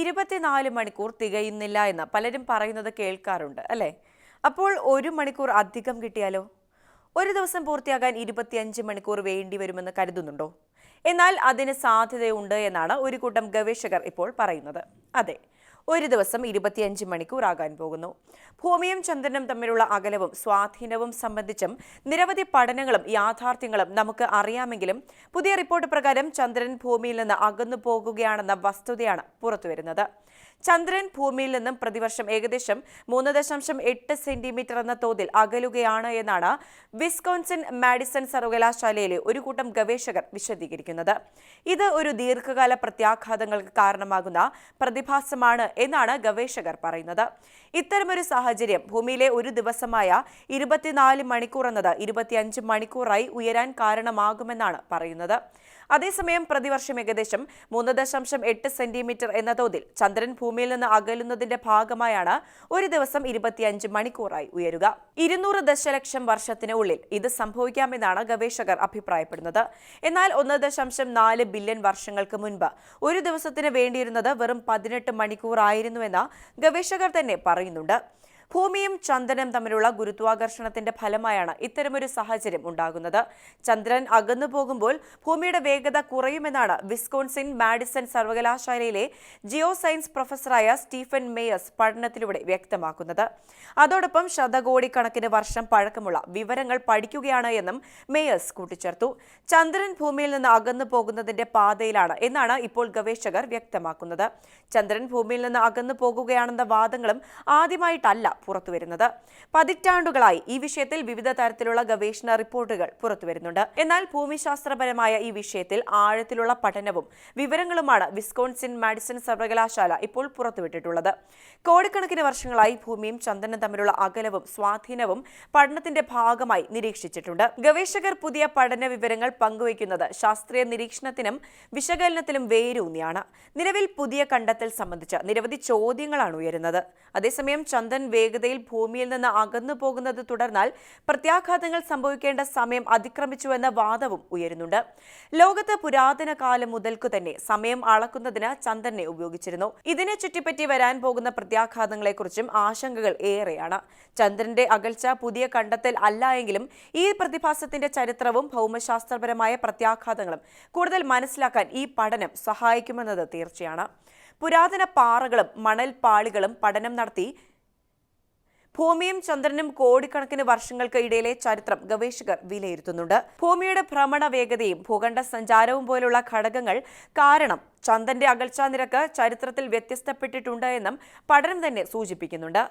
ഇരുപത്തിനാല് മണിക്കൂർ തികയുന്നില്ല എന്ന് പലരും പറയുന്നത് കേൾക്കാറുണ്ട് അല്ലേ? അപ്പോൾ ഒരു മണിക്കൂർ അധികം കിട്ടിയാലോ? ഒരു ദിവസം പൂർത്തിയാകാൻ ഇരുപത്തിയഞ്ച് മണിക്കൂർ വേണ്ടി വരുമെന്ന് കരുതുന്നുണ്ടോ? എന്നാൽ അതിന് സാധ്യതയുണ്ട് എന്നാണ് ഒരു കൂട്ടം ഗവേഷകർ ഇപ്പോൾ പറയുന്നത്. അതെ ഒരു ദിവസം ഇരുപത്തിയഞ്ച് മണിക്കൂർ ആകാൻ പോകുന്നു. ഭൂമിയും ചന്ദ്രനും തമ്മിലുള്ള അകലവും സ്വാധീനവും സംബന്ധിച്ചും നിരവധി പഠനങ്ങളും യാഥാർത്ഥ്യങ്ങളും നമുക്ക് അറിയാമെങ്കിലും പുതിയ റിപ്പോർട്ട് പ്രകാരം ചന്ദ്രൻ ഭൂമിയിൽ നിന്ന് അകന്നു പോകുകയാണെന്ന വസ്തുതയാണ് പുറത്തുവരുന്നത്. ചന്ദ്രൻ ഭൂമിയിൽ നിന്നും പ്രതിവർഷം ഏകദേശം മൂന്ന് ദശാംശം എട്ട് സെന്റിമീറ്റർ എന്ന തോതിൽ അകലുകയാണ് എന്നാണ് വിസ്കോൺസിൻ മാഡിസൺ സർവകലാശാലയിലെ ഒരു കൂട്ടം ഗവേഷകർ വിശദീകരിക്കുന്നത്. ഇത് ഒരു ദീർഘകാല പ്രത്യാഘാതങ്ങൾക്ക് കാരണമാകുന്ന പ്രതിഭാസമാണ് എന്നാണ് ഗവേഷകർ പറയുന്നത്. ഇത്തരമൊരു സാഹചര്യം ഭൂമിയിലെ ഒരു ദിവസമായ ഇരുപത്തിനാല് മണിക്കൂർ എന്നത് ഇരുപത്തിയഞ്ച് മണിക്കൂറായി ഉയരാൻ കാരണമാകുമെന്നാണ് പറയുന്നത്. അതേസമയം പ്രതിവർഷം ഏകദേശം മൂന്ന് ദശാംശം എട്ട് സെന്റിമീറ്റർ എന്ന തോതിൽ ചന്ദ്രൻ ഭൂമിയിൽ നിന്ന് അകലുന്നതിന്റെ ഭാഗമായാണ് ഒരു ദിവസം ഇരുപത്തിയഞ്ച് മണിക്കൂറായി ഉയരുക. ഇരുന്നൂറ് ദശലക്ഷം വർഷത്തിനുള്ളിൽ ഇത് സംഭവിക്കാമെന്നാണ് ഗവേഷകർ അഭിപ്രായപ്പെടുന്നത്. എന്നാൽ ഒന്ന് ദശാംശം നാല് ബില്യൺ വർഷങ്ങൾക്ക് മുൻപ് ഒരു ദിവസത്തിന് വേണ്ടിയിരുന്നത് വെറും പതിനെട്ട് മണിക്കൂറായിരുന്നുവെന്ന് ഗവേഷകർ തന്നെ പറയുന്നുണ്ട്. ഭൂമിയും ചന്ദ്രനും തമ്മിലുള്ള ഗുരുത്വാകർഷണത്തിന്റെ ഫലമായാണ് ഇത്തരമൊരു സാഹചര്യം ഉണ്ടാകുന്നത്. ചന്ദ്രൻ അകന്നു പോകുമ്പോൾ ഭൂമിയുടെ വേഗത കുറയുമെന്നാണ് വിസ്കോൺസിൻ മാഡിസൺ സർവകലാശാലയിലെ ജിയോ സയൻസ് പ്രൊഫസറായ സ്റ്റീഫൻ മേയസ് പഠനത്തിലൂടെ വ്യക്തമാക്കുന്നത്. അതോടൊപ്പം ശതകോടിക്കണക്കിന് വർഷം പഴക്കമുള്ള വിവരങ്ങൾ പഠിക്കുകയാണ് എന്നും മേയസ് കൂട്ടിച്ചേർത്തു. ചന്ദ്രൻ ഭൂമിയിൽ നിന്ന് അകന്നു പോകുന്നതിന്റെ പാതയിലാണ് എന്നാണ് ഇപ്പോൾ ഗവേഷകർ വ്യക്തമാക്കുന്നത്. ചന്ദ്രൻ ഭൂമിയിൽ നിന്ന് അകന്നു പോകുകയാണെന്ന വാദങ്ങളും ആദ്യമായിട്ടല്ല പുറത്തുവരുന്നത്. പതിറ്റാണ്ടുകളായി ഈ വിഷയത്തിൽ വിവിധ തരത്തിലുള്ള ഗവേഷണ റിപ്പോർട്ടുകൾ പുറത്തുവരുന്നുണ്ട്. എന്നാൽ ഭൂമിശാസ്ത്രപരമായ ഈ വിഷയത്തിൽ ആഴത്തിലുള്ള പഠനവും വിവരങ്ങളുമാണ് വിസ്കോൺസിൻ മാഡിസൺ സർവകലാശാല ഇപ്പോൾ പുറത്തുവിട്ടിട്ടുള്ളത്. കോടിക്കണക്കിന് വർഷങ്ങളായി ഭൂമിയും ചന്ദ്രനും തമ്മിലുള്ള അകലവും സ്വാധീനവും പഠനത്തിന്റെ ഭാഗമായി നിരീക്ഷിച്ചിട്ടുണ്ട്. ഗവേഷകർ പുതിയ പഠന വിവരങ്ങൾ പങ്കുവയ്ക്കുന്നത് ശാസ്ത്രീയ നിരീക്ഷണത്തിനും വിശകലനത്തിലും വേരൂന്നിയാണ്. നിലവിൽ പുതിയ കണ്ടെത്തൽ സംബന്ധിച്ച് നിരവധി ചോദ്യങ്ങളാണ് ഉയരുന്നത്. അതേസമയം ചന്ദ്രൻ വേഗതയിൽ ഭൂമിയിൽ നിന്ന് അകന്നു പോകുന്നത് തുടർന്നാൽ പ്രത്യാഘാതങ്ങൾ സംഭവിക്കേണ്ട സമയം അതിക്രമിച്ചുവെന്ന വാദവും ഉയരുന്നുണ്ട്. ലോകത്ത് പുരാതന കാലം മുതൽക്കു തന്നെ സമയം അളക്കുന്നതിന് ചന്ദ്രനെ ഉപയോഗിച്ചിരുന്നു. ഇതിനെ ചുറ്റിപ്പറ്റി വരാൻ പോകുന്ന പ്രത്യാഘാതങ്ങളെക്കുറിച്ചും ആശങ്കകൾ ഏറെയാണ്. ചന്ദ്രന്റെ അകൽച്ച പുതിയ കണ്ടെത്തൽ അല്ല എങ്കിലും ഈ പ്രതിഭാസത്തിന്റെ ചരിത്രവും ഭൗമശാസ്ത്രപരമായ പ്രത്യാഘാതങ്ങളും കൂടുതൽ മനസ്സിലാക്കാൻ ഈ പഠനം സഹായിക്കുമെന്നത് തീർച്ചയാണ്. പുരാതന പാറകളും മണൽ പാളികളും പഠനം നടത്തി ഭൂമിയും ചന്ദ്രനും കോടിക്കണക്കിന് വർഷങ്ങൾക്ക് ഇടയിലെ ചരിത്രം ഗവേഷകർ വിലയിരുത്തുന്നുണ്ട്. ഭൂമിയുടെ ഭ്രമണ വേഗതയും ഭൂഖണ്ഡ സഞ്ചാരവും പോലുള്ള ഘടകങ്ങൾ കാരണം ചന്ദ്രന്റെ അകൽച്ചാ നിരക്ക് ചരിത്രത്തിൽ വ്യത്യസ്തപ്പെട്ടിട്ടുണ്ട് എന്നും പഠനം തന്നെ സൂചിപ്പിക്കുന്നുണ്ട്.